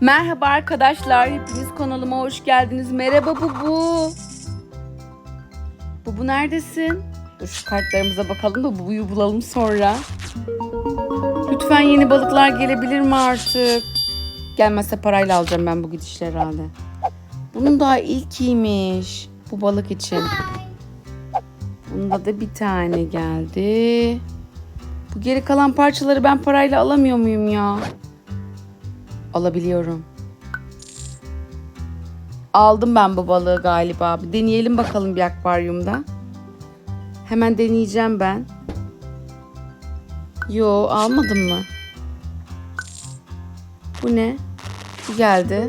Merhaba arkadaşlar, hepiniz kanalıma hoş geldiniz. Merhaba Bubu. Bubu neredesin? Dur şu kartlarımıza bakalım da Bubu'yu bulalım sonra. Lütfen yeni balıklar gelebilir mi artık? Gelmezse parayla alacağım ben bu gidişle herhalde. Bunun daha ilkiymiş. Bu balık için. Bunda da bir tane geldi. Bu geri kalan parçaları ben parayla alamıyor muyum ya? Alabiliyorum. Aldım ben bu balığı galiba. Bir deneyelim bakalım bir akvaryumda. Hemen deneyeceğim ben. Yo almadım mı? Bu ne? Bu geldi.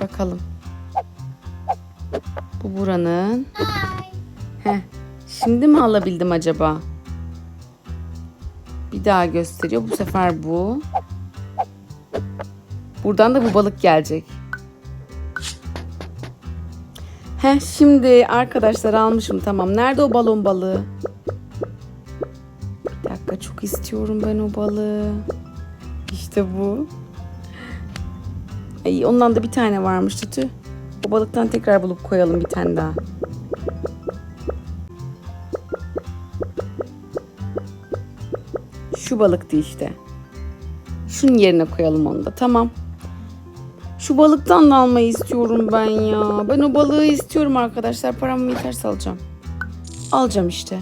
Bakalım. Bu buranın. Heh. Şimdi mi alabildim acaba? Bir daha gösteriyor. Bu sefer bu. Buradan da bu balık gelecek. Heh şimdi arkadaşlar almışım tamam. Nerede o balon balığı? Bir dakika çok istiyorum ben o balığı. İşte bu. Ay ondan da bir tane varmış tütü. O balıktan tekrar bulup koyalım bir tane daha. Şu balıktı işte. Şunun yerine koyalım onu da. Tamam. Şu balıktan da almayı istiyorum ben ya. Ben o balığı istiyorum arkadaşlar. Param yeterse alacağım. Alacağım işte.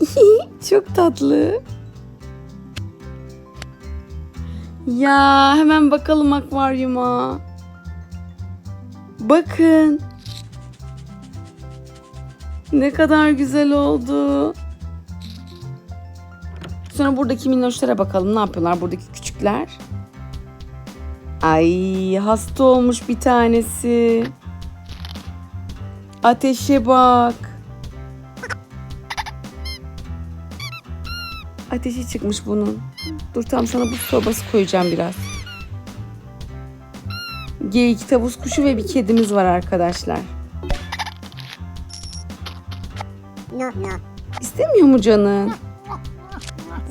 Çok tatlı. Ya hemen bakalım akvaryuma. Bakın. Ne kadar güzel oldu. Sonra buradaki minnoşlara bakalım ne yapıyorlar buradaki küçükler. Ay hasta olmuş bir tanesi. Ateşe bak. Ateşi çıkmış bunun. Dur tam sana buz torbası koyacağım biraz. Geyik, tavus kuşu ve bir kedimiz var arkadaşlar. No, no. İstemiyor mu canın?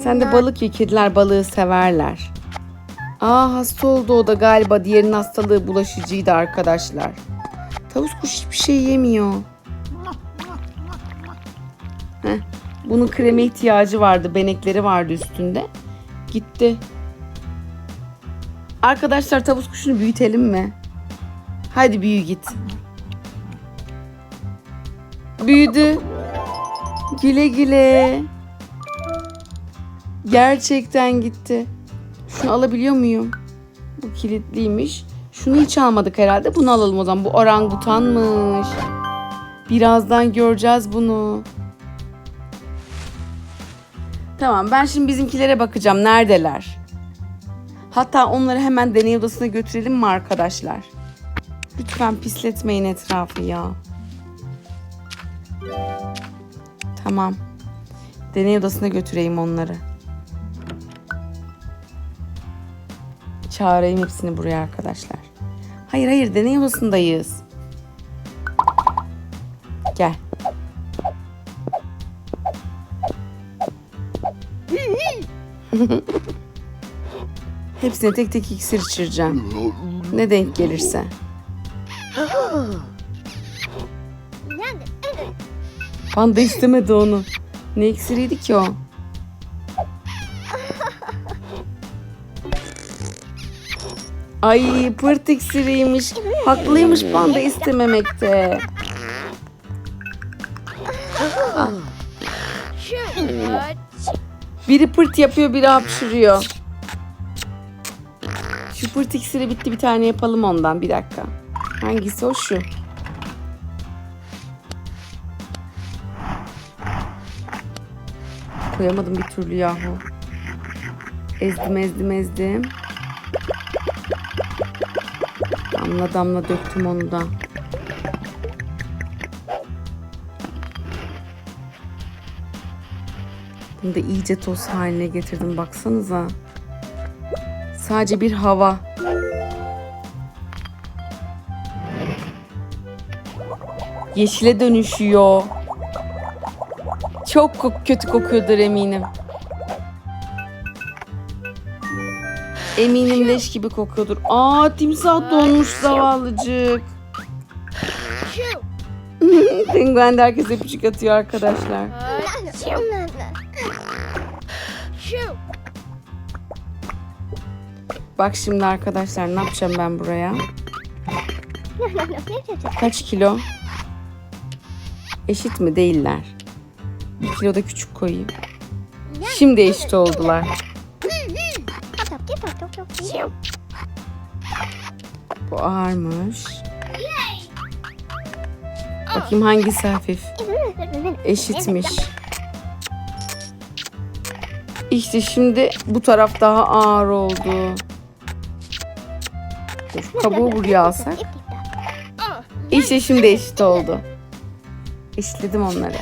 Sen de balık ye. Kediler balığı severler. Aa hasta oldu o da galiba. Diğerinin hastalığı bulaşıcıydı arkadaşlar. Tavus kuş hiçbir şey yemiyor. Heh, bunun kreme ihtiyacı vardı. Benekleri vardı üstünde. Gitti. Arkadaşlar tavus kuşunu büyütelim mi? Hadi büyü git. Büyüdü. Güle güle. Gerçekten gitti. Şunu alabiliyor muyum? Bu kilitliymiş. Şunu hiç almadık herhalde. Bunu alalım o zaman. Bu orangutanmış. Birazdan göreceğiz bunu. Tamam ben şimdi bizimkilere bakacağım. Neredeler? Hatta onları hemen deney odasına götürelim mi arkadaşlar? Lütfen pisletmeyin etrafı ya. Tamam. Deney odasına götüreyim onları. Çağırayım hepsini buraya arkadaşlar. Hayır hayır deney odasındayız. Gel. Hepsine tek tek iksir içireceğim. Ne denk gelirse. Panda istemedi onu. Ne iksiriydi ki o? Ay pırt iksiriymiş. Haklıymış panda istememekte. Biri pırt yapıyor biri hapşırıyor. Şu pırt iksiri bitti bir tane yapalım ondan bir dakika. Hangisi o şu? Koyamadım bir türlü yahu. Ezdim ezdim ezdim. Damla damla döktüm onu da. Bunu da iyice toz haline getirdim baksanıza. Sadece bir hava. Yeşile dönüşüyor. Çok kötü kokuyordur eminim. Eminim leş gibi kokuyordur. Aa timsah donmuş zavallıcık. Penguen de herkese öpücük atıyor arkadaşlar. Bak şimdi arkadaşlar ne yapacağım ben buraya? Kaç kilo? Eşit mi? Değiller. Bir kilo da küçük koyayım. Şimdi eşit oldular. Bu ağırmış. Bakayım hangisi hafif. Eşitmiş. İşte şimdi bu taraf daha ağır oldu. Dur, kabuğu buraya alsak. İşte şimdi eşit oldu. Eşitledim onları.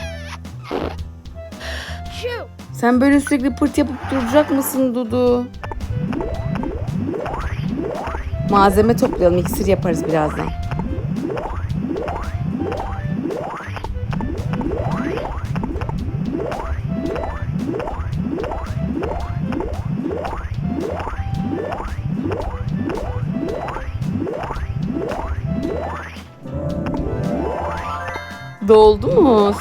Sen böyle sürekli pırt yapıp duracak mısın Dudu? Malzeme toplayalım. iksir yaparız birazdan. Doldu mu?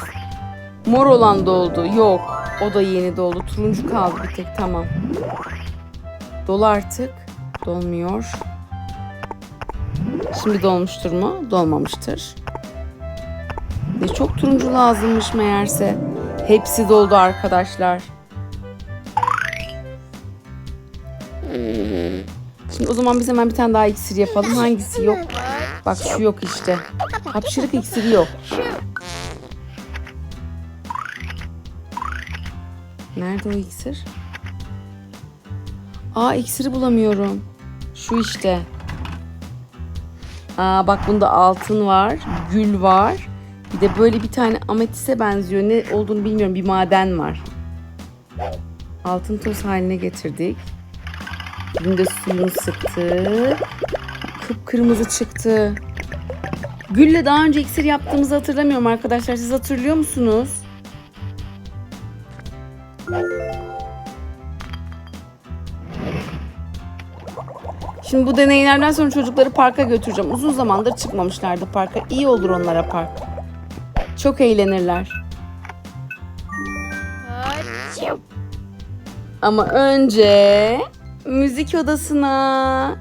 Mor olan doldu. Yok. O da yeni doldu. Turuncu kaldı bir tek. Tamam. Dolu artık. Dolmuyor. Şimdi dolmuştur mu? Dolmamıştır. Ne çok turuncu lazımmış meğerse. Hepsi doldu arkadaşlar. Şimdi o zaman biz hemen bir tane daha iksir yapalım. Hangisi yok? Bak şu yok işte. Hapşırık iksiri yok. Nerede o iksir? Aa iksiri bulamıyorum. Şu işte. Aa bak bunda altın var, gül var. Bir de böyle bir tane ametise benziyor. Ne olduğunu bilmiyorum. Bir maden var. Altın toz haline getirdik. Birinde suyunu sıktık. Kıpkırmızı çıktı. Gülle daha önce iksir yaptığımızı hatırlamıyorum arkadaşlar. Siz hatırlıyor musunuz? Şimdi bu deneylerden sonra çocukları parka götüreceğim. Uzun zamandır çıkmamışlardı parka. İyi olur onlara park. Çok eğlenirler. Ama önce müzik odasına.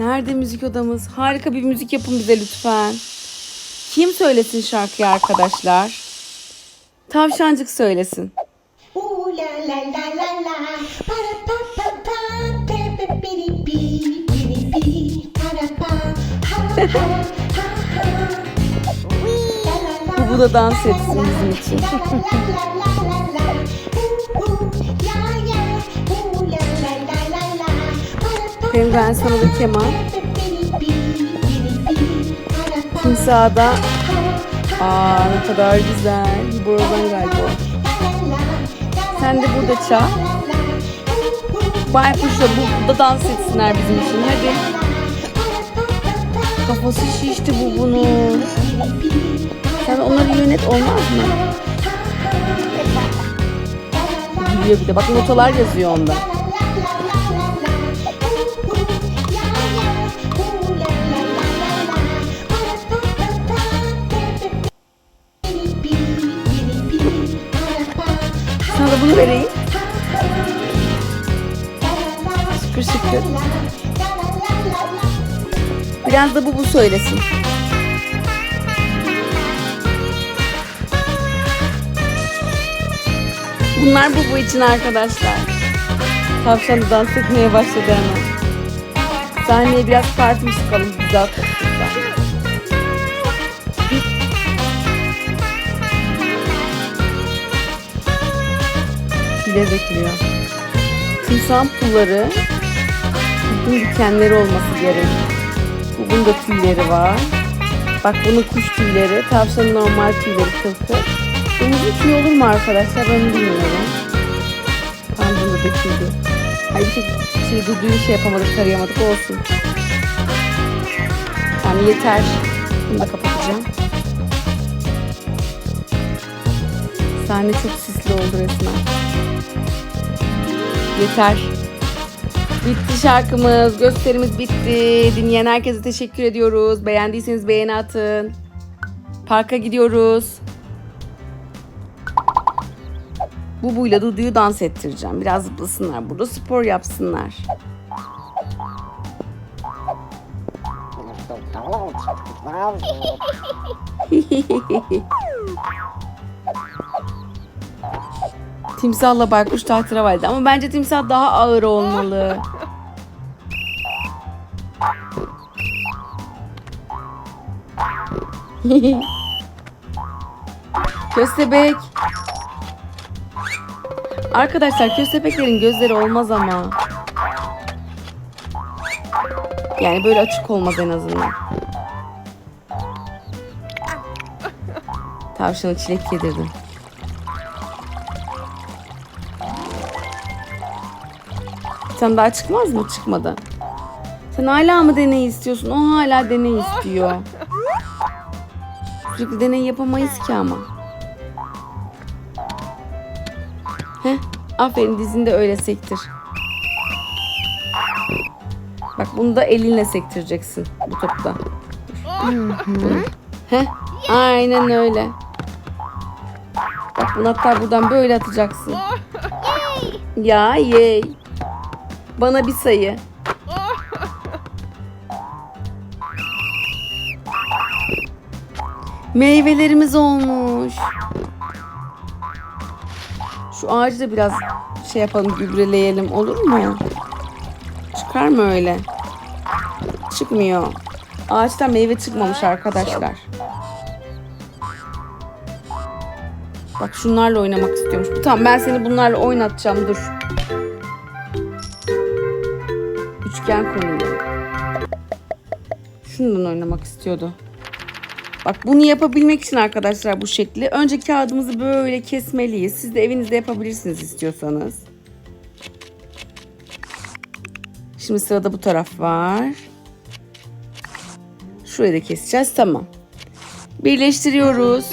Nerede müzik odamız? Harika bir müzik yapın bize lütfen. Kim söylesin şarkıyı arkadaşlar? Tavşancık söylesin. Bu da dans etsin bizim için. Penguen sana da keman. pe piri pi, piri pi, para pa, Timsaha da ha ha. Aa ne kadar güzel. Bir borazan galiba. Sen de burada çal. Baykuş'la bu da dans etsinler bizim için. Hadi. Kafası şişti bu bunun. Sen onları yönet olmaz mı? Biliyor bir de. Bak notalar yazıyor onda. Sana da bunu vereyim. Şıkır. Biraz da bu bu söylesin. Bunlar bu bu için arkadaşlar. Tavşan da dans etmeye başladı hemen. Sahneye biraz parfüm sıkalım güzel koksunlar. Bile bekliyor. Timsahın pulları uzun dikenleri olması gerek. Bunun da tüyleri var. Bak bunun kuş tüyleri, tavşanın normal tüyleri kıl kıl. Domuzun tüyü olur mu arkadaşlar ben bilmiyorum. Bunu da döküldü. Ay bir tek şey Dudu'yu şey yapamadık, tarayamadık olsun. Yani yeter. Bunu da kapatacağım. Sahne çok sisli oldu resmen. Yeter. Bitti şarkımız, gösterimiz bitti. Dinleyen herkese teşekkür ediyoruz. Beğendiyseniz beğeni atın. Parka gidiyoruz. Bubuyla Dudu'yu dans ettireceğim. Biraz zıplasınlar burada, spor yapsınlar. Timsahla baykuş tahterevalli ama bence timsah daha ağır olmalı. Köstebek. Arkadaşlar köstebeklerin gözleri olmaz ama. Yani böyle açık olmaz en azından. Tavşanı çilek yedirdim. Sen daha çıkmaz mı? Çıkmadı. Sen hala mı deney istiyorsun? O hala deney istiyor. Sürekli deney yapamayız ki ama. Heh, aferin dizinde öyle sektir. Bak bunu da elinle sektireceksin bu topta. Heh, aynen öyle. Bak bunu hatta buradan böyle atacaksın. Ya yey. Bana bir sayı. Meyvelerimiz olmuş. Şu ağacı da biraz şey yapalım, gübreleyelim olur mu? Çıkar mı öyle? Çıkmıyor. Ağaçtan meyve çıkmamış arkadaşlar. Bak şunlarla oynamak istiyormuş. Tamam ben seni bunlarla oynatacağım dur. Üçgen konuyu. Şundan oynamak istiyordu. Bak bunu yapabilmek için arkadaşlar bu şekli. Önce kağıdımızı böyle kesmeliyiz. Siz de evinizde yapabilirsiniz istiyorsanız. Şimdi sırada bu taraf var. Şurayı da keseceğiz. Tamam. Birleştiriyoruz.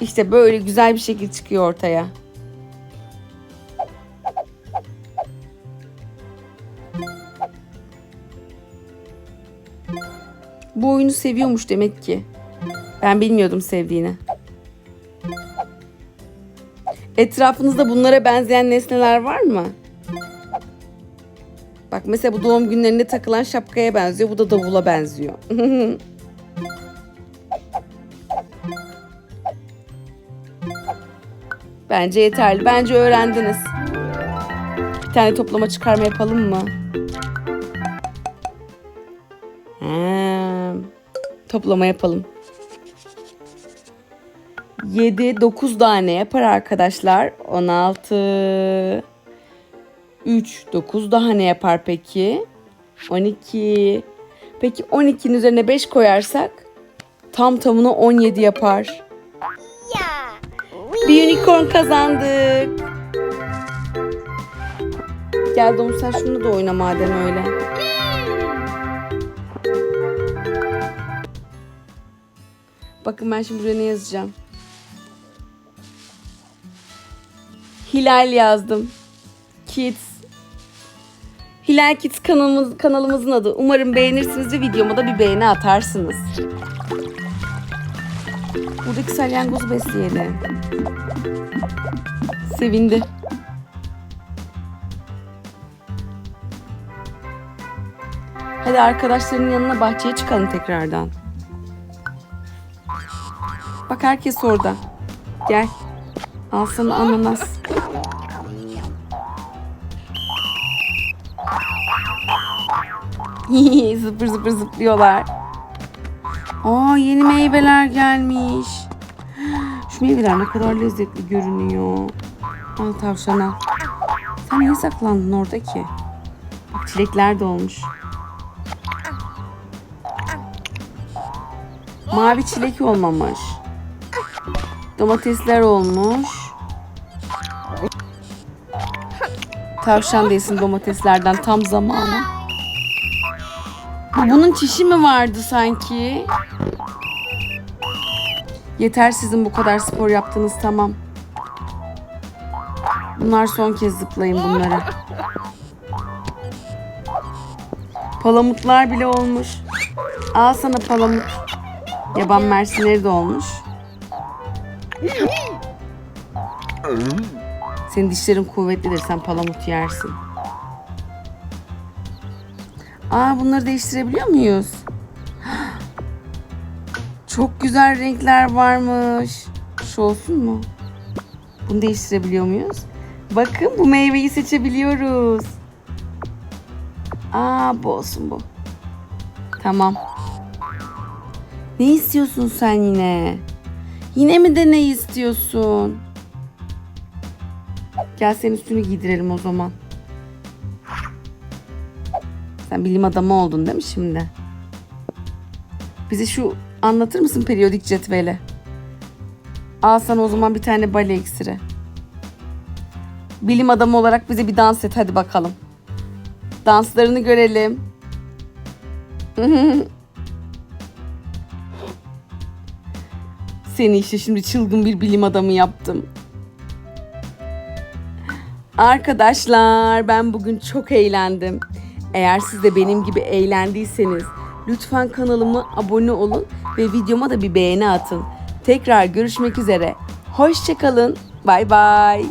İşte böyle güzel bir şekil çıkıyor ortaya. Bu oyunu seviyormuş demek ki. Ben bilmiyordum sevdiğini. Etrafınızda bunlara benzeyen nesneler var mı? Bak mesela bu doğum günlerinde takılan şapkaya benziyor. Bu da davula benziyor. Bence yeterli. Bence öğrendiniz. Bir tane toplama çıkarma yapalım mı? He. Toplama yapalım. 7, 9 tane yapar arkadaşlar. 16, 3, 9 daha ne yapar peki? 12. Peki 12'nin üzerine 5 koyarsak tam tamına 17 yapar. Bir unicorn kazandık. Gel Domuz sen şunu da oyna madem öyle. Bakın ben şimdi buraya ne yazacağım. Hilal yazdım. Kids. Hilal Kids kanalımız, kanalımızın adı. Umarım beğenirsiniz ve videoma da bir beğeni atarsınız. Buradaki salyangozu besleyelim. Sevindi. Hadi arkadaşların yanına bahçeye çıkalım tekrardan. Bak herkes orada. Gel. Al ananas. Zıpır zıpır zıplıyorlar. Aa yeni meyveler gelmiş. Şu meyveler ne kadar lezzetli görünüyor. Al tavşana. Sen niye saklandın orada ki? Bak çilekler de olmuş. Mavi çilek olmamış. Domatesler olmuş. Tavşan değilsin domateslerden tam zamanı. Bu Bunun çişi mi vardı sanki? Yeter sizin bu kadar spor yaptınız tamam. Bunlar son kez zıplayın bunları. Palamutlar bile olmuş. Al sana palamut. Yaban mersinleri de olmuş. Senin dişlerin kuvvetlidir. Sen palamut yersin. Aa bunları değiştirebiliyor muyuz? Çok güzel renkler varmış. Şu olsun mu? Bunu değiştirebiliyor muyuz? Bakın bu meyveyi seçebiliyoruz. Aa bu olsun bu. Tamam. Ne istiyorsun sen yine? Yine mi de ne istiyorsun? Gel senin üstünü giydirelim o zaman. Sen bilim adamı oldun değil mi şimdi? Bize şu anlatır mısın periyodik cetveli? Al sana o zaman bir tane bale iksiri. Bilim adamı olarak bize bir dans et hadi bakalım. Danslarını görelim. Seni işte şimdi çılgın bir bilim adamı yaptım. Arkadaşlar ben bugün çok eğlendim. Eğer siz de benim gibi eğlendiyseniz lütfen kanalıma abone olun ve videoma da bir beğeni atın. Tekrar görüşmek üzere. Hoşçakalın. Bay bay.